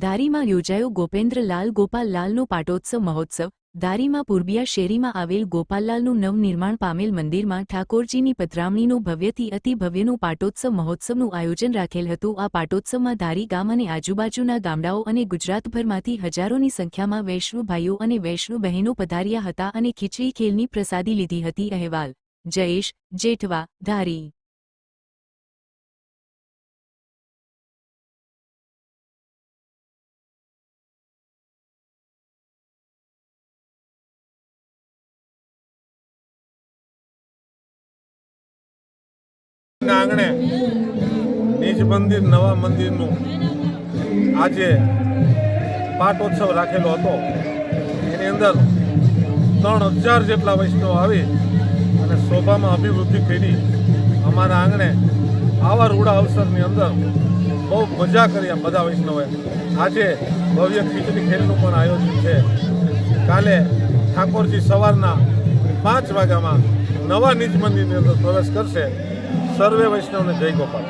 ધારીમાં યોજાયો ગોપેન્દ્રલાલ ગોપાલલાલનો પાટોત્સવ મહોત્સવ. ધારીમાં પૂર્બિયા શેરીમાં આવેલ ગોપાલલાલનું નવનિર્માણ પામેલ મંદિરમાં ઠાકોરજીની પધરામણીનું ભવ્યથી અતિ ભવ્યનું પાટોત્સવ મહોત્સવનું આયોજન રાખેલ હતું. આ પાટોત્સવમાં ધારી ગામ અને આજુબાજુના ગામડાઓ અને ગુજરાતભરમાંથી હજારોની સંખ્યામાં વૈષ્ણુ ભાઈઓ અને વૈષ્ણુ બહેનો પધાર્યા હતા અને ખીચડી ખેલની પ્રસાદી લીધી હતી. અહેવાલ, જયેશ, જેઠવા, ધારી આંગણે નિજ મંદિર, નવા મંદિરનું આજે પાટોત્સવ રાખેલો હતો. એની અંદર ત્રણ હજાર જેટલા વૈષ્ણવ આવી અને શોભામાં અભિવૃદ્ધિ કરી અમારા આંગણે આવા રૂડા અવસરની અંદર બહુ મજા કરી આ બધા વૈષ્ણવે આજે ભવ્ય ખીચડી ખેલનું પણ આયોજન છે. કાલે ઠાકોરજી સવારના પાંચ વાગ્યામાં નવા નિજ મંદિરની અંદર પ્રવેશ કરશે. સર્વે વૈષ્ણવને જય ગોપાલ.